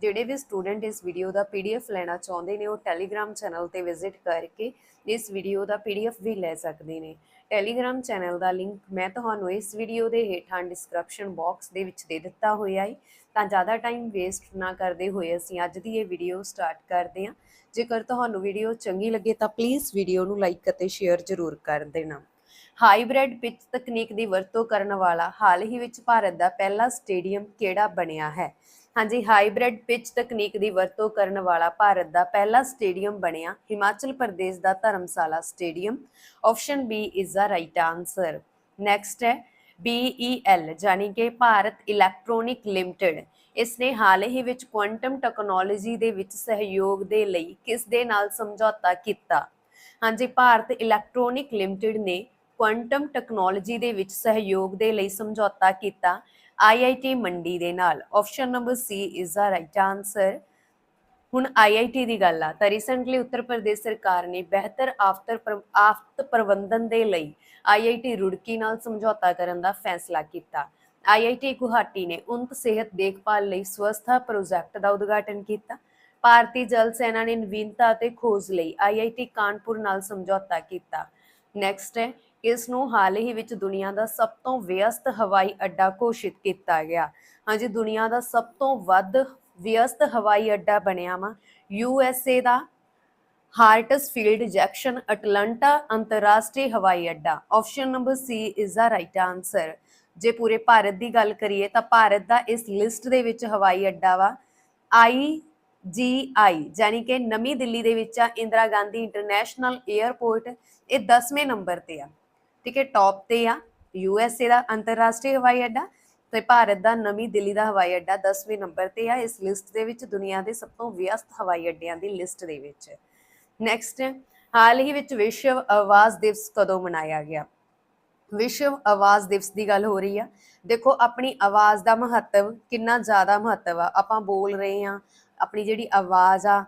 ਜਿਹੜੇ ਵੀ ਸਟੂਡੈਂਟ ਇਸ ਵੀਡੀਓ ਦਾ ਪੀਡੀਐਫ ਲੈਣਾ ਚਾਹੁੰਦੇ ਨੇ, ਉਹ ਟੈਲੀਗ੍ਰam ਚੈਨਲ ਤੇ ਵਿਜ਼ਿਟ ਕਰਕੇ ਇਸ ਵੀਡੀਓ ਦਾ ਪੀਡੀਐਫ ਵੀ ਲੈ ਸਕਦੇ ਨੇ। ਟੈਲੀਗ੍ਰam ਚੈਨਲ ਦਾ ਲਿੰਕ ਮੈਂ ਤੁਹਾਨੂੰ ਇਸ ਵੀਡੀਓ ਦੇ ਹੇਠਾਂ ਡਿਸਕ੍ਰਿਪਸ਼ਨ ਬਾਕਸ ਦੇ ਵਿੱਚ ਦੇ ਦਿੱਤਾ ਹੋਇਆ ਹੈ ਤਾਂ ਜ਼ਿਆਦਾ ਟਾਈਮ ਵੇਸਟ ਨਾ ਕਰਦੇ ਹੋਏ ਅਸੀਂ ਅੱਜ ਦੀ ਇਹ ਵੀਡੀਓ ਸਟਾਰਟ ਕਰਦੇ ਹਾਂ। ਜੇਕਰ ਤੁਹਾਨੂੰ ਵੀਡੀਓ ਚੰਗੀ ਲੱਗੇ ਤਾਂ ਪਲੀਜ਼ ਵੀਡੀਓ ਨੂੰ ਲਾਈਕ ਅਤੇ ਸ਼ੇਅਰ ਜ਼ਰੂਰ ਕਰ ਦੇਣਾ। ਹਾਈਬ੍ਰਿਡ ਪਿਚ ਤਕਨੀਕ ਦੀ ਵਰਤੋਂ ਕਰਨ ਵਾਲਾ ਹਾਲ ਹੀ ਵਿੱਚ ਭਾਰਤ ਦਾ ਪਹਿਲਾ ਸਟੇਡੀਅਮ ਕਿਹੜਾ ਬਣਿਆ ਹੈ? ਹਾਂਜੀ, ਹਾਈਬ੍ਰਿਡ ਪਿਚ ਤਕਨੀਕ ਦੀ ਵਰਤੋਂ ਕਰਨ ਵਾਲਾ ਭਾਰਤ ਦਾ ਪਹਿਲਾ ਸਟੇਡੀਅਮ ਬਣਿਆ ਹਿਮਾਚਲ ਪ੍ਰਦੇਸ਼ ਦਾ Dharamshala stadium. Option B is the right answer next ਹੈ BEL ਜਾਨੀ ਕਿ ਭਾਰਤ ਇਲੈਕਟ੍ਰੋਨਿਕ ਲਿਮਟਿਡ ਇਸ ਨੇ ਹਾਲ ਹੀ ਵਿੱਚ ਕੁਆਂਟਮ ਟੈਕਨੋਲੋਜੀ ਦੇ ਵਿੱਚ ਸਹਿਯੋਗ ਦੇ ਲਈ ਕਿਸ ਦੇ ਨਾਲ ਸਮਝੌਤਾ ਕੀਤਾ? ਹਾਂਜੀ, ਭਾਰਤ ਇਲੈਕਟ੍ਰੋਨਿਕ ਲਿਮਟਿਡ ਨੇ ਕੁਆਂਟਮ ਟੈਕਨੋਲੋਜੀ ਦੇ ਵਿੱਚ ਸਹਿਯੋਗ ਦੇ ਲਈ ਸਮਝੌਤਾ ਕੀਤਾ। IIT ਮੰਡੀ ਦੇ ਨਾਲ। Option number C is the right answer ਹੁਣ IIT ਦੀ ਗੱਲ ਆ। ਤਾਂ ਰੀਸੈਂਟਲੀ ਉੱਤਰ ਪ੍ਰਦੇਸ਼ ਸਰਕਾਰ ਨੇ ਬਿਹਤਰ ਆਫਤਰ ਆਫਤ ਪ੍ਰਬੰਧਨ ਦੇ ਲਈ IIT ਰੁੜਕੀ ਨਾਲ ਸਮਝੌਤਾ ਕਰਨ ਦਾ ਫੈਸਲਾ ਕੀਤਾ। IIT ਗੁਹਾਟੀ ਨੇ ਉਨਤ ਸਿਹਤ ਦੇਖਭਾਲ ਲਈ ਸਵਸਥਾ ਪ੍ਰੋਜੈਕਟ ਦਾ ਉਦਘਾਟਨ ਕੀਤਾ। ਭਾਰਤੀ ਜਲ ਸੈਨਾ ਨੇ ਨਵੀਨਤਾ ਅਤੇ ਖੋਜ ਲਈ IIT ਕਾਨਪੁਰ ਨਾਲ ਸਮਝੌਤਾ ਕੀਤਾ। ਨੈਕਸਟ ਹੈ ਇਸ ਨੂੰ ਹਾਲ ਹੀ ਵਿੱਚ ਦੁਨੀਆ ਦਾ ਸਭ ਤੋਂ ਵਿਅਸਤ ਹਵਾਈ ਅੱਡਾ ਘੋਸ਼ਿਤ ਕੀਤਾ ਗਿਆ। ਹਾਂਜੀ, ਦੁਨੀਆ ਦਾ ਸਭ ਤੋਂ ਵੱਧ ਵਿਅਸਤ ਹਵਾਈ ਅੱਡਾ ਬਣਿਆ ਵਾ। ਯੂ ਐਸ ਏ ਦਾ ਹਾਰਟਸ ਫੀਲਡ ਜੈਕਸ਼ਨ ਅਟਲਾਂਟਾ ਅੰਤਰਰਾਸ਼ਟਰੀ ਹਵਾਈ ਅੱਡਾ। Option number C is the right answer. ਜੇ ਪੂਰੇ ਭਾਰਤ ਦੀ ਗੱਲ ਕਰੀਏ ਤਾਂ ਭਾਰਤ ਦਾ ਇਸ ਲਿਸਟ ਦੇ ਵਿੱਚ ਹਵਾਈ ਅੱਡਾ ਵਾ। ਆਈ ਜੀ ਆਈ, ਯਾਨੀ ਕਿ ਨਵੀਂ ਦਿੱਲੀ ਦੇ ਵਿੱਚ ਆ, ਇੰਦਰਾ ਗਾਂਧੀ ਇੰਟਰਨੈਸ਼ਨਲ 에ਅਰਪੋਰਟ ਇਹ 10ਵੇਂ ਨੰਬਰ ਤੇ ਆ। ਠੀਕ ਹੈ ਟੌਪ ਤੇ ਆ ਯੂ ਐੱਸ ਏ ਦਾ ਅੰਤਰਰਾਸ਼ਟਰੀ ਹਵਾਈ ਅੱਡਾ ਤੇ ਭਾਰਤ ਦਾ ਨਵੀਂ ਦਿੱਲੀ ਦਾ ਹਵਾਈ ਅੱਡਾ 10ਵੇਂ ਨੰਬਰ ਤੇ ਆ, ਇਸ ਲਿਸਟ ਦੇ ਵਿੱਚ ਦੁਨੀਆ ਦੇ ਸਭ ਤੋਂ ਵਿਅਸਤ ਹਵਾਈ ਅੱਡਿਆਂ ਦੀ ਲਿਸਟ ਦੇ ਵਿੱਚ। ਨੈਕਸਟ ਹਾਲ ਹੀ ਵਿੱਚ ਵਿਸ਼ਵ ਆਵਾਜ਼ ਦਿਵਸ ਕਦੋਂ ਮਨਾਇਆ ਗਿਆ? ਵਿਸ਼ਵ ਆਵਾਜ਼ ਦਿਵਸ ਦੀ ਗੱਲ ਹੋ ਰਹੀ ਆ। ਦੇਖੋ, ਆਪਣੀ ਆਵਾਜ਼ ਦਾ ਮਹੱਤਵ ਕਿੰਨਾ ਜ਼ਿਆਦਾ ਮਹੱਤਵ ਆ। ਆਪਾਂ ਬੋਲ ਰਹੇ ਆ, ਆਪਣੀ ਜਿਹੜੀ ਆਵਾਜ਼ ਆ,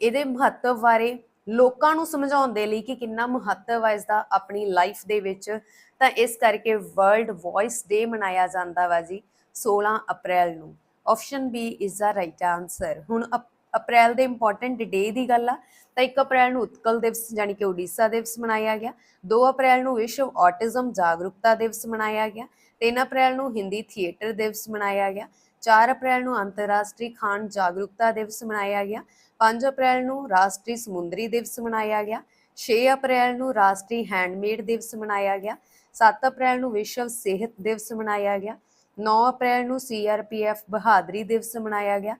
ਇਹਦੇ ਮਹੱਤਵ ਬਾਰੇ ਲੋਕਾਂ ਨੂੰ ਸਮਝਾਉਣ ਦੇ ਲਈ ਕਿ ਕਿੰਨਾ ਮਹੱਤਵ ਹੈ ਇਸ ਦਾ ਆਪਣੀ ਲਾਈਫ ਦੇ ਵਿੱਚ। ਤਾਂ ਇਸ ਕਰਕੇ ਵਰਲਡ ਵੌਇਸ ਡੇ ਮਨਾਇਆ ਜਾਂਦਾ ਵਾ ਜੀ 16 ਅਪ੍ਰੈਲ ਨੂੰ। Option B is the right answer ਹੁਣ ਅਪ- ਅਪ੍ਰੈਲ ਦੇ ਇੰਪੋਰਟੈਂਟ ਡੇ ਦੀ ਗੱਲ ਆ। ਤਾਂ 1 ਅਪ੍ਰੈਲ ਨੂੰ ਉਤਕਲ ਦਿਵਸ ਯਾਨੀ ਕਿ ਓਡੀਸ਼ਾ ਦਿਵਸ ਮਨਾਇਆ ਗਿਆ। 2 ਅਪ੍ਰੈਲ ਨੂੰ ਵਿਸ਼ਵ ਆਟਿਜ਼ਮ ਜਾਗਰੂਕਤਾ ਦਿਵਸ ਮਨਾਇਆ ਗਿਆ। 3 ਅਪ੍ਰੈਲ ਨੂੰ ਹਿੰਦੀ ਥੀਏਟਰ ਦਿਵਸ ਮਨਾਇਆ ਗਿਆ। 4 ਅਪ੍ਰੈਲ ਨੂੰ ਅੰਤਰਰਾਸ਼ਟਰੀ ਖਾਣ ਜਾਗਰੂਕਤਾ ਦਿਵਸ ਮਨਾਇਆ ਗਿਆ। 5 ਅਪ੍ਰੈਲ ਨੂੰ ਰਾਸ਼ਟਰੀ ਸਮੁੰਦਰੀ ਦਿਵਸ ਮਨਾਇਆ ਗਿਆ 6 ਅਪ੍ਰੈਲ ਨੂੰ ਰਾਸ਼ਟਰੀ ਹੈਂਡਮੇਡ ਦਿਵਸ ਮਨਾਇਆ ਗਿਆ 7 ਅਪ੍ਰੈਲ ਨੂੰ ਵਿਸ਼ਵ ਸਿਹਤ ਦਿਵਸ ਮਨਾਇਆ ਗਿਆ 9 ਅਪ੍ਰੈਲ ਨੂੰ ਸੀਆਰਪੀਐਫ ਬਹਾਦਰੀ ਦਿਵਸ ਮਨਾਇਆ ਗਿਆ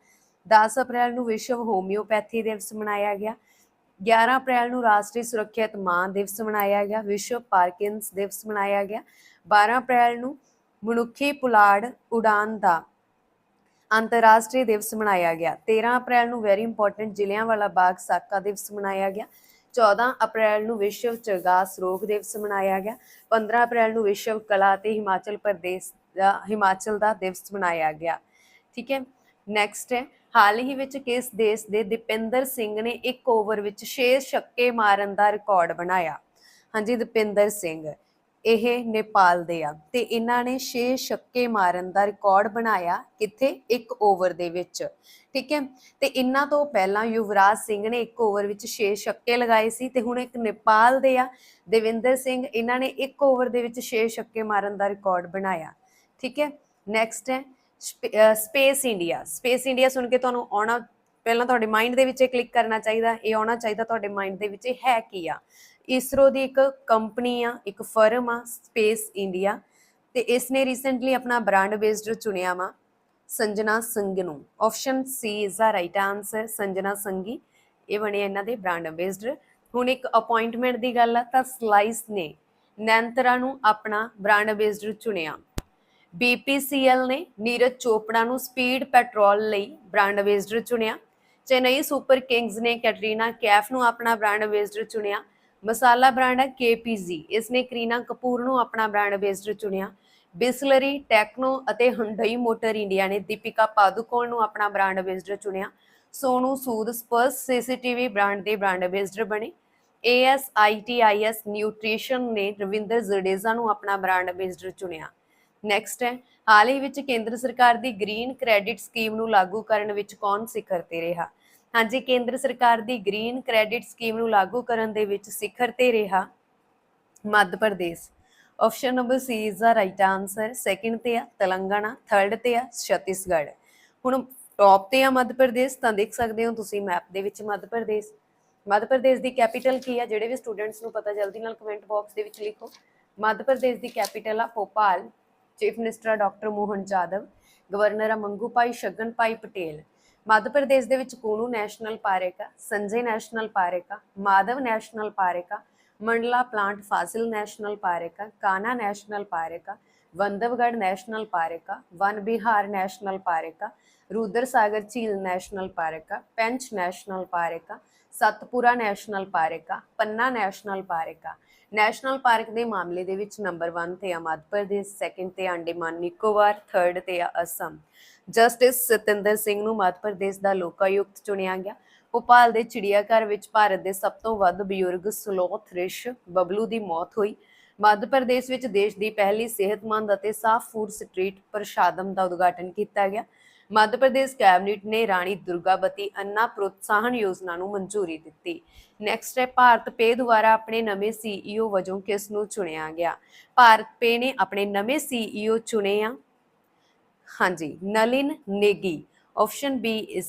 10 ਅਪ੍ਰੈਲ ਨੂੰ ਵਿਸ਼ਵ ਹੋਮਿਓਪੈਥੀ ਦਿਵਸ ਮਨਾਇਆ ਗਿਆ 11 ਅਪ੍ਰੈਲ ਨੂੰ ਰਾਸ਼ਟਰੀ ਸੁਰੱਖਿਅਤ ਮਾਂ ਦਿਵਸ ਮਨਾਇਆ ਗਿਆ, ਵਿਸ਼ਵ ਪਾਰਕਿੰਸ ਦਿਵਸ ਮਨਾਇਆ ਗਿਆ 12 ਅਪ੍ਰੈਲ ਨੂੰ ਮਨੁੱਖੀ ਪੁਲਾੜ ਉਡਾਨ ਦਾ ਅੰਤਰਰਾਸ਼ਟਰੀ ਦਿਵਸ ਮਨਾਇਆ ਗਿਆ। 13 ਅਪ੍ਰੈਲ ਨੂੰ ਵੈਰੀ ਇੰਪੋਰਟੈਂਟ ਜ਼ਿਲ੍ਹਿਆਂਵਾਲਾ ਬਾਗ ਸਾਕਾ ਦਿਵਸ ਮਨਾਇਆ ਗਿਆ। 14 ਅਪ੍ਰੈਲ ਨੂੰ ਵਿਸ਼ਵ ਚਰਗਾਸ ਰੋਗ ਦਿਵਸ ਮਨਾਇਆ ਗਿਆ। 15 ਅਪ੍ਰੈਲ ਨੂੰ ਵਿਸ਼ਵ ਕਲਾ ਅਤੇ ਹਿਮਾਚਲ ਪ੍ਰਦੇਸ਼ ਦਾ, ਹਿਮਾਚਲ ਦਾ ਦਿਵਸ ਮਨਾਇਆ ਗਿਆ। ਠੀਕ ਹੈ? ਨੈਕਸਟ ਹੈ। ਹਾਲ ਹੀ ਵਿੱਚ ਕਿਸ ਦੇਸ਼ ਦੇ ਦੀਪਿੰਦਰ ਸਿੰਘ ਨੇ ਇੱਕ ਓਵਰ ਵਿੱਚ 6 ਛੱਕੇ ਮਾਰਨ ਦਾ ਰਿਕਾਰਡ ਬਣਾਇਆ? ਹਾਂਜੀ, ਦੀਪਿੰਦਰ ਸਿੰਘ। ਇਹ ਨੇਪਾਲ ਦੇ ਆ। ਤੇ ਇਹਨਾਂ ਨੇ 6 ਛੱਕੇ ਮਾਰਨ ਦਾ ਰਿਕਾਰਡ ਬਣਾਇਆ ਕਿੱਥੇ? ਇੱਕ ਓਵਰ ਦੇ ਵਿੱਚ। ਠੀਕ ਹੈ? ਤੇ ਇਹਨਾਂ ਤੋਂ ਪਹਿਲਾਂ ਯੁਵਰਾਜ ਸਿੰਘ ਨੇ ਇੱਕ ਓਵਰ ਵਿੱਚ 6 ਛੱਕੇ ਲਗਾਏ ਸੀ ਤੇ ਹੁਣ ਇੱਕ ਨੇਪਾਲ ਦੇ ਆ। ਦੇਵਿੰਦਰ ਸਿੰਘ, ਇਹਨਾਂ ਨੇ ਇੱਕ ਓਵਰ ਦੇ ਵਿੱਚ 6 ਛੱਕੇ ਮਾਰਨ ਦਾ ਰਿਕਾਰਡ ਬਣਾਇਆ। ਠੀਕ ਹੈ? ਨੈਕਸਟ ਹੈ ਸਪੇਸ ਇੰਡੀਆ। ਸਪੇਸ ਇੰਡੀਆ ਸੁਣ ਕੇ ਤੁਹਾਨੂੰ ਆਉਣਾ, ਪਹਿਲਾਂ ਤੁਹਾਡੇ ਮਾਈਂਡ ਦੇ ਵਿੱਚ ਇਹ ਕਲਿੱਕ ਕਰਨਾ ਚਾਹੀਦਾ। ਇਹ ਆਉਣਾ ਚਾਹੀਦਾ ਤੁਹਾਡੇ ਮਾਈਂਡ ਦੇ ਵਿੱਚ ਇਹ ਹੈ ਕੀ ਆ? ਇਸਰੋ ਦੀ ਇੱਕ ਕੰਪਨੀ ਆ, ਇੱਕ ਫਰਮ ਆ, ਸਪੇਸ ਇੰਡੀਆ ਤੇ ਇਸ ਨੇ ਰੀਸੈਂਟਲੀ ਆਪਣਾ ਬ੍ਰਾਂਡ ਬੇਸਡ ਚੁਣਿਆ ਵਾ, ਸੰਜਨਾ ਸੰਘ ਨੂੰ। Option C is the right answer Sanjana Sanghi. ਇਹ ਬਣੇ ਇਹਨਾਂ ਦੇ ਬ੍ਰਾਂਡ ਬੇਸਡ ਹੁਣ ਇੱਕ ਅਪਾਇੰਟਮੈਂਟ ਦੀ ਗੱਲ ਆ, ਤਾਂ ਸਲਾਈਸ ਨੇ ਨੈਂਤਰਾ ਨੂੰ ਆਪਣਾ ਬ੍ਰਾਂਡ ਬੇਸਡ ਚੁਣਿਆ। BPCL ਨੇ ਨੀਰਜ ਚੋਪੜਾ ਨੂੰ ਸਪੀਡ ਪੈਟਰੋਲ ਲਈ ਬ੍ਰਾਂਡ ਬੇਸਡ ਚੁਣਿਆ। ਚੇਨਈ ਸੁਪਰ ਕਿੰਗਜ਼ ਨੇ ਕੈਟਰੀਨਾ ਕੈਫ ਨੂੰ ਆਪਣਾ ਬ੍ਰਾਂਡ ਐਂਬੈਸਡਰ ਚੁਣਿਆ। ਮਸਾਲਾ ਬ੍ਰਾਂਡ ਹੈ KPZ ਇਸ ਨੇ ਕਰੀਨਾ ਕਪੂਰ ਨੂੰ ਆਪਣਾ ਬ੍ਰਾਂਡ ਐਂਬੈਸਡਰ ਚੁਣਿਆ। ਬਿਸਲਰੀ ਟੈਕਨੋ ਅਤੇ ਹੁੰਡਈ ਮੋਟਰ ਇੰਡੀਆ ਨੇ ਦੀਪਿਕਾ ਪਾਦੂਕੋਣ ਨੂੰ ਆਪਣਾ ਬ੍ਰਾਂਡ ਐਂਬੈਸਡਰ ਚੁਣਿਆ। Sonu Sood spurs CCTV brand ਦੇ ਬ੍ਰਾਂਡ ਐਂਬੈਸਡਰ ਬਣੇ। ASITIS ਨਿਊਟ੍ਰੀਸ਼ਨ ਨੇ ਰਵਿੰਦਰ ਜ਼ਡੇਜਾ ਨੂੰ ਆਪਣਾ ਬ੍ਰਾਂਡ ਐਂਬੈਸਡਰ ਚੁਣਿਆ। ਨੈਕਸਟ ਹੈ, ਹਾਲ ਹੀ ਵਿੱਚ ਕੇਂਦਰ ਸਰਕਾਰ ਦੀ ਗ੍ਰੀਨ ਕ੍ਰੈਡਿਟ ਸਕੀਮ ਨੂੰ ਲਾਗੂ ਕਰਨ ਵਿੱਚ ਕੌਣ ਸਿਖਰ ਤੇ ਰਿਹਾ? ਹਾਂਜੀ, ਕੇਂਦਰ ਸਰਕਾਰ ਦੀ ਗ੍ਰੀਨ ਕ੍ਰੈਡਿਟ ਸਕੀਮ ਨੂੰ ਲਾਗੂ ਕਰਨ ਦੇ ਵਿੱਚ ਸਿਖਰ ਤੇ ਰਿਹਾ Madhya Pradesh. Option number C is the right answer second ਤੇ ਆ, ਤੇਲੰਗਾਨਾ ਥਰਡ ਤੇ ਆ, ਛੱਤੀਸਗੜ੍ਹ। ਹੁਣ ਟੌਪ ਤੇ ਆ ਮੱਧ ਪ੍ਰਦੇਸ਼, ਤਾਂ ਦੇਖ ਸਕਦੇ ਹੋ ਤੁਸੀਂ ਮੈਪ ਦੇ ਵਿੱਚ ਮੱਧ ਪ੍ਰਦੇਸ਼। ਮੱਧ ਪ੍ਰਦੇਸ਼ ਦੀ ਕੈਪੀਟਲ ਕੀ ਆ? ਜਿਹੜੇ ਵੀ ਸਟੂਡੈਂਟਸ ਨੂੰ ਪਤਾ, ਜਲਦੀ ਨਾਲ ਕਮੈਂਟ ਬਾਕਸ ਦੇ ਵਿੱਚ ਲਿਖੋ। ਮੱਧ ਪ੍ਰਦੇਸ਼ ਦੀ ਕੈਪੀਟਲ ਆ Bhopal chief minister doctor Mohan Yadav governor ਆ ਮੰਗੂ ਭਾਈ ਸ਼ਗਨ ਭਾਈ ਪਟੇਲ। ਮੱਧ ਪ੍ਰਦੇਸ਼ ਦੇ ਵਿੱਚ ਕੂਨੂ ਨੈਸ਼ਨਲ ਪਾਰਕ ਆ ਸੰਜੇ ਨੈਸ਼ਨਲ ਪਾਰਕ ਆ ਮਾਧਵ ਨੈਸ਼ਨਲ ਪਾਰਕ ਆ Mandla plant fossil national park ਆ ਕਾਨਾ ਨੈਸ਼ਨਲ ਪਾਰਕ ਆ ਬੰਦਵਗੜ ਨੈਸ਼ਨਲ ਪਾਰਕ ਆ ਵਨ ਬਿਹਾਰ ਨੈਸ਼ਨਲ ਪਾਰਕ ਆ ਰੂਦਰ ਸਾਗਰ ਝੀਲ ਨੈਸ਼ਨਲ ਪਾਰਕ ਆ ਪੈਂਚ ਨੈਸ਼ਨਲ ਪਾਰਕ ਆ ਸਤਪੁਰਾ ਨੈਸ਼ਨਲ ਪਾਰਕ ਆ ਪੰਨਾ ਨੈਸ਼ਨਲ ਪਾਰਕ ਆ ਨੈਸ਼ਨਲ ਪਾਰਕ ਦੇ ਮਾਮਲੇ ਦੇ ਵਿੱਚ ਨੰਬਰ 1 ਤੇ ਆ ਮੱਧ ਪ੍ਰਦੇਸ਼ ਸੈਕਿੰਡ ਤੇ ਆ ਅੰਡੇਮਾਨ ਨਿਕੋਬਾਰ ਥਰਡ ਤੇ ਆ ਅਸਮ ਜਸਟਿਸ ਸਤਿੰਦਰ ਸਿੰਘ ਨੂੰ ਮੱਧ ਪ੍ਰਦੇਸ਼ ਦਾ ਲੋਕਾਯੁਕਤ ਚੁਣਿਆ ਗਿਆ। ਭੋਪਾਲ ਦੇ ਚਿੜੀਆਘਰ ਵਿੱਚ ਭਾਰਤ ਦੇ ਸਭ ਤੋਂ ਵੱਧ ਬਜ਼ੁਰਗ ਸਲੋਥ ਰਿਸ਼ ਬਬਲੂ ਦੀ ਮੌਤ ਹੋਈ। ਮੱਧ ਪ੍ਰਦੇਸ਼ ਵਿੱਚ ਦੇਸ਼ ਦੀ ਪਹਿਲੀ ਸਿਹਤਮੰਦ ਅਤੇ ਸਾਫ਼ ਫੂਡ ਸਟਰੀਟ ਪ੍ਰਸ਼ਾਦਮ ਦਾ ਉਦਘਾਟਨ ਕੀਤਾ ਗਿਆ। ਮੱਧ ਪ੍ਰਦੇਸ਼ ਕੈਬਨਿਟ ਨੇ ਰਾਣੀ ਦੁਰਗਾਵਤੀ ਅੰਨਾ ਪ੍ਰੋਤਸਾਹਨ ਯੋਜਨਾ ਨੂੰ ਮਨਜ਼ੂਰੀ ਦਿੱਤੀ। ਨੈਕਸਟ ਹੈ, ਭਾਰਤ ਪੇ ਦੁਆਰਾ ਆਪਣੇ ਨਵੇਂ ਸੀਈਓ ਵਜੋਂ ਕਿਸ ਨੂੰ ਚੁਣਿਆ ਗਿਆ? ਭਾਰਤ ਪੇ ਨੇ ਆਪਣੇ ਨਵੇਂ ਸੀਈਓ ਚੁਣੇ ਆ। ਹਾਂਜੀ, Nalin Negi. Option B is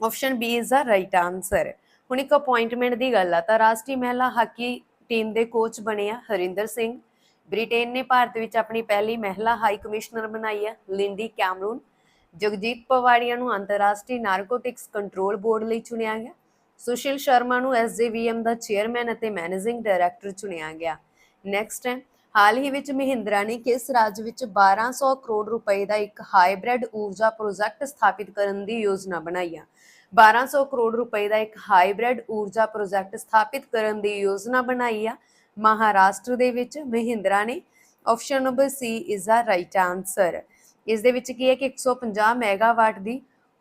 option B is the right answer ਹੁਣ ਇੱਕ ਅਪਾਇੰਟਮੈਂਟ ਦੀ ਗੱਲ ਆ, ਤਾਂ ਰਾਸ਼ਟਰੀ ਮਹਿਲਾ ਹਾਕੀ ਟੀਮ ਦੇ ਕੋਚ ਬਣੇ ਆ ਹਰਿੰਦਰ ਸਿੰਘ। ਬ੍ਰਿਟੇਨ ਨੇ ਭਾਰਤ ਵਿੱਚ ਆਪਣੀ ਪਹਿਲੀ ਮਹਿਲਾ ਹਾਈ ਕਮਿਸ਼ਨਰ ਬਣਾਈ ਹੈ ਲਿੰਡੀ ਕੈਮਰੂਨ। ਜਗਜੀਤ ਪਵਾੜੀਆ ਨੂੰ ਅੰਤਰਰਾਸ਼ਟਰੀ ਨਾਰਕੋਟਿਕਸ ਕੰਟਰੋਲ ਬੋਰਡ ਲਈ ਚੁਣਿਆ ਗਿਆ। ਸੁਸ਼ੀਲ ਸ਼ਰਮਾ ਨੂੰ ਐਸਜੇਵੀਐਮ ਦਾ ਚੇਅਰਮੈਨ ਅਤੇ ਮੈਨੇਜਿੰਗ ਡਾਇਰੈਕਟਰ ਚੁਣਿਆ ਗਿਆ। ਨੈਕਸਟ ਹੈ ਹਾਲ ਹੀ ਵਿੱਚ ਮਹਿੰਦਰਾ ਨੇ ਕਿਸ ਰਾਜ ਵਿੱਚ 1200 ਕਰੋੜ ਰੁਪਏ ਦਾ ਇੱਕ ਹਾਈਬ੍ਰਿਡ ਊਰਜਾ ਪ੍ਰੋਜੈਕਟ ਸਥਾਪਿਤ ਕਰਨ ਦੀ ਯੋਜਨਾ ਬਣਾਈ ਹੈ 1200 ਕਰੋੜ ਰੁਪਏ ਦਾ ਇੱਕ ਹਾਈਬ੍ਰਿਡ ਊਰਜਾ ਪ੍ਰੋਜੈਕਟ ਸਥਾਪਿਤ ਕਰਨ ਦੀ ਯੋਜਨਾ ਬਣਾਈ ਆ। ਮਹਾਰਾਸ਼ਟਰ ਦੇ ਵਿੱਚ ਮਹਿੰਦਰਾ ਨੇ option number C is the right answer ਇਸ ਦੇ ਵਿੱਚ ਕੀ ਹੈ ਕਿ 150 ਮੈਗਾਵਾਟ ਦੀ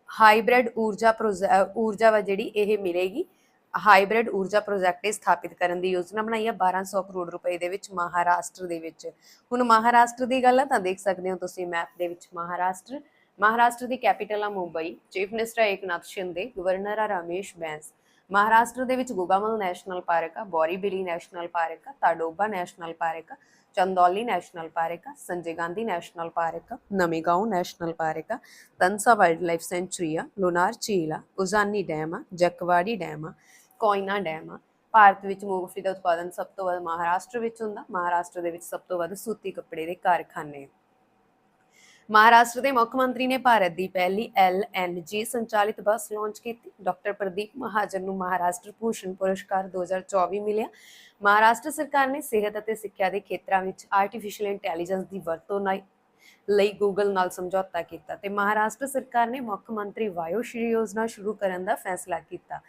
ਹਾਈਬ੍ਰਿਡ ਊਰਜਾ ਪ੍ਰੋਜੈ- ਊਰਜਾ ਵਾ ਜਿਹੜੀ ਇਹ ਮਿਲੇਗੀ। ਹਾਈਬ੍ਰਿਡ ਊਰਜਾ ਪ੍ਰੋਜੈਕਟ ਸਥਾਪਿਤ ਕਰਨ ਦੀ ਯੋਜਨਾ ਬਣਾਈ ਹੈ 1200 ਕਰੋੜ ਰੁਪਏ ਦੇ ਵਿੱਚ ਮਹਾਰਾਸ਼ਟਰ ਦੇ ਵਿੱਚ। ਹੁਣ ਮਹਾਰਾਸ਼ਟਰ ਦੀ ਗੱਲ ਹੈ ਤਾਂ ਦੇਖ ਸਕਦੇ ਹੋ ਤੁਸੀਂ ਮੈਪ ਦੇ ਵਿੱਚ ਮਹਾਰਾਸ਼ਟਰ। ਮਹਾਰਾਸ਼ਟਰ ਦੀ ਕੈਪੀਟਲ ਆ Mumbai, chief minister Eknath Shinde, governor ਆ ਰਮੇਸ਼ ਬੈਂਸ। ਮਹਾਰਾਸ਼ਟਰ ਦੇ ਵਿੱਚ ਗੁਗਾਮਲ ਨੈਸ਼ਨਲ ਪਾਰਕ ਆ, ਬੋਰੀਬਿਲੀ ਨੈਸ਼ਨਲ ਪਾਰਕ ਆ, ਤਾਡੋਬਾ ਨੈਸ਼ਨਲ ਪਾਰਕ ਆ, ਚੰਦੌਲੀ ਨੈਸ਼ਨਲ ਪਾਰਕ ਆ, ਸੰਜੇ ਗਾਂਧੀ ਨੈਸ਼ਨਲ ਪਾਰਕ ਆ ਨਮੇਗਾਉਂ ਨੈਸ਼ਨਲ ਪਾਰਕ ਆ, ਤਨਸਾ ਵਾਈਲਡ ਲਾਈਫ ਸੈਂਚੁਰੀ ਆ, ਲੋਨਾਰ ਝੀਲ ਆ, ਉਜ਼ਾਨੀ ਡੈਮ ਆ, ਜਕਵਾੜੀ ਡੈਮ ਆ ਕੋਇਨਾ ਡੈਮ ਆ। ਭਾਰਤ ਵਿੱਚ ਮੂੰਗਫਲੀ ਦਾ ਉਤਪਾਦਨ ਸਭ ਤੋਂ ਵੱਧ ਮਹਾਰਾਸ਼ਟਰ ਵਿੱਚ ਹੁੰਦਾ। ਮਹਾਰਾਸ਼ਟਰ ਦੇ ਵਿੱਚ ਸਭ ਤੋਂ ਵੱਧ ਸੂਤੀ ਕੱਪੜੇ ਦੇ ਕਾਰਖਾਨੇ ਮਹਾਰਾਸ਼ਟਰ ਦੇ ਮੁੱਖ ਮੰਤਰੀ ਨੇ ਭਾਰਤ ਦੀ ਪਹਿਲੀ ਐਲਐਨਜੀ ਸੰਚਾਲਿਤ ਬੱਸ ਲਾਂਚ ਕੀਤੀ। ਡਾਕਟਰ ਪ੍ਰਦੀਪ ਮਹਾਜਨ ਨੂੰ ਮਹਾਰਾਸ਼ਟਰ ਭੂਸ਼ਣ ਪੁਰਸਕਾਰ 2024 ਮਿਲਿਆ। ਮਹਾਰਾਸ਼ਟਰ ਸਰਕਾਰ ਨੇ ਸਿਹਤ ਅਤੇ ਸਿੱਖਿਆ ਦੇ ਖੇਤਰਾਂ ਵਿੱਚ ਆਰਟੀਫੀਸ਼ੀਅਲ ਇੰਟੈਲੀਜੈਂਸ ਦੀ ਵਰਤੋਂ ਨਾਲ ਲਈ ਗੂਗਲ ਨਾਲ ਸਮਝੌਤਾ ਕੀਤਾ ਤੇ ਮਹਾਰਾਸ਼ਟਰ ਸਰਕਾਰ ਨੇ ਮੁੱਖ ਮੰਤਰੀ ਵਾਯੂ ਸ਼੍ਰੀ ਯੋਜਨਾ ਸ਼ੁਰੂ ਕਰਨ ਦਾ ਫੈਸਲਾ ਕੀਤਾ।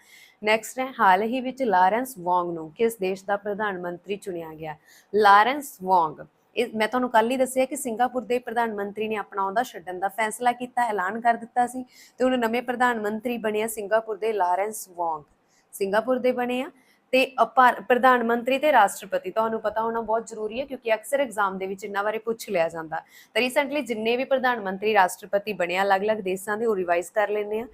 ਨੈਕਸਟ ਹੈ, ਹਾਲ ਹੀ ਵਿੱਚ ਲਾਰੈਂਸ ਵਾਂਗ ਨੂੰ ਕਿਸ ਦੇਸ਼ ਦਾ ਪ੍ਰਧਾਨ ਮੰਤਰੀ ਚੁਣਿਆ ਗਿਆ? ਲਾਰੈਂਸ ਵੌਂਗ, ਇਹ ਮੈਂ ਤੁਹਾਨੂੰ ਕੱਲ ਹੀ ਦੱਸਿਆ ਕਿ ਸਿੰਗਾਪੁਰ ਦੇ ਪ੍ਰਧਾਨ ਮੰਤਰੀ ਨੇ ਆਪਣਾ ਅਹੁਦਾ ਛੱਡਣ ਦਾ ਫੈਸਲਾ ਕੀਤਾ, ਐਲਾਨ ਕਰ ਦਿੱਤਾ ਸੀ ਤੇ ਹੁਣ ਨਵੇਂ ਪ੍ਰਧਾਨ ਮੰਤਰੀ ਬਣਿਆ ਸਿੰਗਾਪੁਰ ਦੇ ਲਾਰੈਂਸ ਵਾਂਗ। ਸਿੰਗਾਪੁਰ ਦੇ ਬਣੇ ਆ ਤੇ ਅਪਾਰ- ਪ੍ਰਧਾਨ ਮੰਤਰੀ ਤੇ ਰਾਸ਼ਟਰਪਤੀ, ਤੁਹਾਨੂੰ ਪਤਾ ਹੋਣਾ ਬਹੁਤ ਜ਼ਰੂਰੀ ਹੈ ਕਿਉਂਕਿ ਅਕਸਰ ਐਗਜ਼ਾਮ ਦੇ ਵਿੱਚ ਇਹਨਾਂ ਬਾਰੇ ਪੁੱਛ ਲਿਆ ਜਾਂਦਾ। ਤਾਂ ਰੀਸੈਂਟਲੀ ਜਿੰਨੇ ਵੀ ਪ੍ਰਧਾਨ ਮੰਤਰੀ, ਰਾਸ਼ਟਰਪਤੀ ਬਣੇ ਅਲੱਗ-ਅਲੱਗ ਦੇਸ਼ਾਂ ਦੇ, ਉਹ ਰਿਵਾਈਜ਼ ਕਰ ਲੈਂਦੇ ਆ।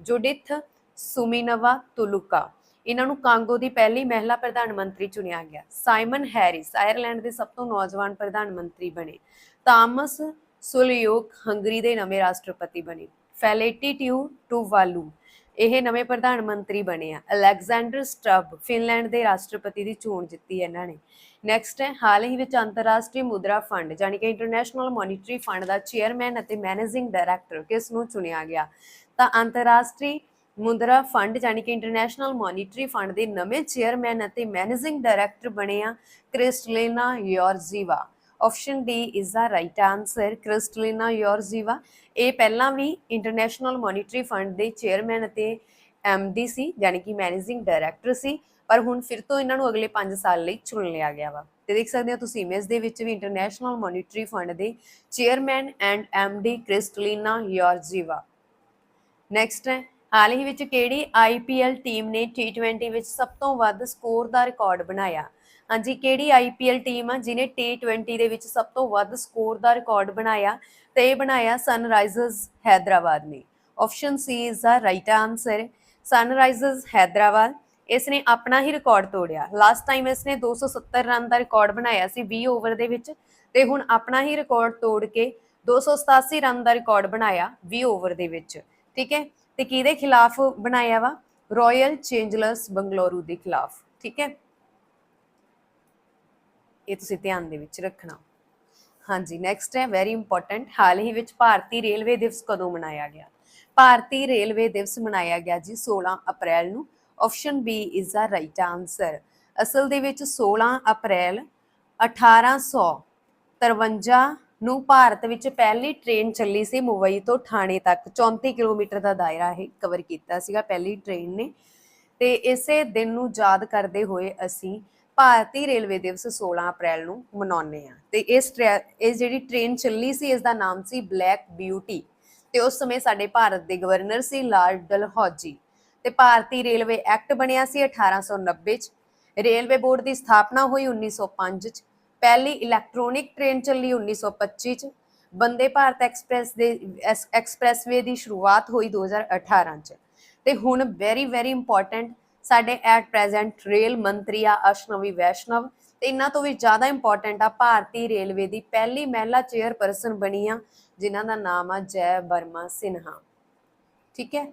ਜੁਡਿਥ, ਸੁਮਿਨਵਾ, ਤੁਲੁਕਾ। ਇਹਨਾਂ ਨੂੰ ਕਾਂਗੋ ਦੀ ਪਹਿਲੀ ਮਹਿਲਾ ਪ੍ਰਧਾਨ ਮੰਤਰੀ ਚੁਣਿਆ ਗਿਆ। ਸਾਈਮਨ ਹੈਰਿਸ, ਆਇਰਲੈਂਡ ਦੇ ਸਭ ਤੋਂ ਨੌਜਵਾਨ ਪ੍ਰਧਾਨ ਮੰਤਰੀ ਬਣੇ। ਤਾਮਸ ਸੁਲਿਯੋਕ ਹੰਗਰੀ ਦੇ ਨਵੇਂ ਰਾਸ਼ਟਰਪਤੀ ਬਣੇ। ਫੈਲੇਟੀ ਟਿਊ ਟੂਵਾਲੂ। ਇਹ ਨਵੇਂ ਪ੍ਰਧਾਨ ਮੰਤਰੀ ਬਣੇ ਆ। ਅਲੈਗਜ਼ੈਂਡਰ ਸਟੱਬ ਫਿਨਲੈਂਡ ਦੇ ਰਾਸ਼ਟਰਪਤੀ ਦੀ ਚੋਣ ਜਿੱਤੀ ਇਹਨਾਂ ਨੇ। ਨੈਕਸਟ ਹੈ ਹਾਲ ਹੀ ਵਿੱਚ ਅੰਤਰਰਾਸ਼ਟਰੀ ਮੁਦਰਾ ਫੰਡ ਯਾਨੀ ਕਿ ਇੰਟਰਨੈਸ਼ਨਲ ਮੋਨਿਟਰੀ ਫੰਡ ਦਾ ਚੇਅਰਮੈਨ ਅਤੇ ਮੈਨੇਜਿੰਗ ਡਾਇਰੈਕਟਰ ਕਿਸ ਨੂੰ ਚੁਣਿਆ ਗਿਆ? ਤਾਂ ਅੰਤਰਰਾਸ਼ਟਰੀ ਮੁਦਰਾ ਫੰਡ ਯਾਨੀ ਕਿ ਇੰਟਰਨੈਸ਼ਨਲ ਮੋਨਿਟਰੀ ਫੰਡ ਦੇ ਨਵੇਂ ਚੇਅਰਮੈਨ ਅਤੇ ਮੈਨੇਜਿੰਗ ਡਾਇਰੈਕਟਰ ਬਣੇ ਆ Kristalina Georgieva. Option D is the right answer Kristalina Georgieva ਇਹ ਪਹਿਲਾਂ ਵੀ ਇੰਟਰਨੈਸ਼ਨਲ ਮੋਨਿਟਰੀ ਫੰਡ ਦੇ ਚੇਅਰਮੈਨ ਅਤੇ ਐਮਡੀ ਸੀ ਯਾਨੀ ਕਿ ਮੈਨੇਜਿੰਗ ਡਾਇਰੈਕਟਰ ਸੀ, ਪਰ ਹੁਣ ਫਿਰ ਤੋਂ ਇਹਨਾਂ ਨੂੰ ਅਗਲੇ 5 ਸਾਲ ਲਈ ਚੁਣ ਲਿਆ ਗਿਆ ਵਾ। ਤੇ ਦੇਖ ਸਕਦੇ ਹੋ ਤੁਸੀਂ ਇਮੇਜ ਦੇ ਵਿੱਚ ਵੀ ਇੰਟਰਨੈਸ਼ਨਲ ਮੋਨਿਟਰੀ ਫੰਡ ਦੇ chairman and MD Kristalina Georgieva next ਹੈ ਹਾਲ ਹੀ ਵਿੱਚ ਕਿਹੜੀ ਆਈਪੀਐਲ ਟੀਮ ਨੇ T20 ਵਿੱਚ ਸਭ ਤੋਂ ਵੱਧ ਸਕੋਰ ਦਾ ਰਿਕਾਰਡ ਬਣਾਇਆ? ਹਾਂਜੀ, ਕਿਹੜੀ ਆਈਪੀਐਲ ਟੀਮ ਆ ਜਿਨੇ T20 ਦੇ ਵਿੱਚ ਸਭ ਤੋਂ ਵੱਧ ਸਕੋਰ ਦਾ ਰਿਕਾਰਡ ਬਣਾਇਆ ਤੇ ਇਹ ਬਣਾਇਆ ਸਨਰਾਈਜ਼ਰਸ ਹੈਦਰਾਬਾਦ ਨੇ? Option C is the right answer, Sunrisers Hyderabad. ਇਸ ਨੇ ਆਪਣਾ ਹੀ ਰਿਕਾਰਡ ਤੋੜਿਆ। ਲਾਸਟ ਟਾਈਮ ਇਸ ਨੇ 270 ਰਨ ਦਾ ਰਿਕਾਰਡ ਬਣਾਇਆ ਸੀ 20 ਓਵਰ ਦੇ ਵਿੱਚ ਤੇ ਹੁਣ ਆਪਣਾ ਹੀ ਰਿਕਾਰਡ ਤੋੜ ਕੇ 287 ਰਨ ਦਾ ਰਿਕਾਰਡ ਬਣਾਇਆ 20 ਓਵਰ ਦੇ ਵਿੱਚ। ਠੀਕ ਹੈ? ਤੇ ਕਿਹਦੇ ਖਿਲਾਫ ਬਣਾਇਆ ਵਾ? ਰਾਇਲ ਚੇਂਜਲਰਸ ਬੰਗਲੌਰੂ ਦੇ ਖਿਲਾਫ, ਠੀਕ ਹੈ? ਇਹ ਤੁਸੀਂ ਧਿਆਨ ਦੇ ਵਿੱਚ ਰੱਖਣਾ। ਹਾਂਜੀ ਨੈਕਸਟ ਹੈ ਵੈਰੀ ਇੰਪੋਰਟੈਂਟ ਹਾਲ ਹੀ ਵਿੱਚ ਭਾਰਤੀ ਰੇਲਵੇ ਦਿਵਸ ਕਦੋਂ ਮਨਾਇਆ ਗਿਆ? ਭਾਰਤੀ ਰੇਲਵੇ ਦਿਵਸ ਮਨਾਇਆ ਗਿਆ ਜੀ 16 ਅਪ੍ਰੈਲ ਨੂੰ। Option B is the right answer ਅਸਲ ਦੇ ਵਿੱਚ 16 ਅਪ੍ਰੈਲ 1853 ਨੂੰ ਭਾਰਤ ਵਿੱਚ ਪਹਿਲੀ ਟ੍ਰੇਨ ਚੱਲੀ ਸੀ ਮੁੰਬਈ ਤੋਂ ਥਾਣੇ ਤੱਕ। 34 ਕਿਲੋਮੀਟਰ ਦਾ ਦਾਇਰਾ ਇਹ ਕਵਰ ਕੀਤਾ ਸੀਗਾ ਪਹਿਲੀ ਟ੍ਰੇਨ ਨੇ। ਤੇ ਇਸੇ ਦਿਨ ਨੂੰ ਯਾਦ ਕਰਦੇ ਹੋਏ ਅਸੀਂ ਭਾਰਤੀ ਰੇਲਵੇ ਦਿਵਸ 16 ਅਪ੍ਰੈਲ ਨੂੰ ਮਨਾਉਂਦੇ ਆ ਤੇ ਇਸ ਟ੍ਰੈ- ਇਹ ਜਿਹੜੀ ਟ੍ਰੇਨ ਚੱਲੀ ਸੀ, ਇਸ ਦਾ ਨਾਮ ਸੀ ਬਲੈਕ ਬਿਊਟੀ ਤੇ ਉਸ ਸਮੇਂ ਸਾਡੇ ਭਾਰਤ ਦੇ ਗਵਰਨਰ ਸੀ ਲਾਲ ਡਲਹੌਜੀ। ਤੇ ਭਾਰਤੀ ਰੇਲਵੇ ਐਕਟ ਬਣਿਆ ਸੀ 1890 ਚ। ਰੇਲਵੇ ਬੋਰਡ ਦੀ ਸਥਾਪਨਾ ਹੋਈ 1905 ਚ। ਪਹਿਲੀ ਇਲੈਕਟ੍ਰੋਨਿਕ ਟ੍ਰੇਨ ਚੱਲੀ 1925 ਚ। ਬੰਦੇ ਭਾਰਤ ਐਕਸਪ੍ਰੈਸ ਦੇ ਐਸ- ਐਕਸਪ੍ਰੈਸਵੇ ਦੀ ਸ਼ੁਰੂਆਤ ਹੋਈ 2018 ਚ। ਤੇ ਹੁਣ ਵੈਰੀ ਵੈਰੀ ਇੰਪੋਰਟੈਂਟ ਸਾਡੇ ਐਟ ਪ੍ਰੈਜ਼ੈਂਟ ਰੇਲ ਮੰਤਰੀ ਆ ਅਸ਼ਨਵੀ ਵੈਸ਼ਨਵ। ਤੇ ਇਹਨਾਂ ਤੋਂ ਵੀ ਜ਼ਿਆਦਾ ਇੰਪੋਰਟੈਂਟ ਆ ਭਾਰਤੀ ਰੇਲਵੇ ਦੀ ਪਹਿਲੀ ਮਹਿਲਾ ਚੇਅਰਪਰਸਨ ਬਣੀ ਆ, ਜਿਨ੍ਹਾਂ ਦਾ ਨਾਮ ਆ ਜੈ ਵਰਮਾ ਸਿਨਹਾ। ਠੀਕ ਹੈ?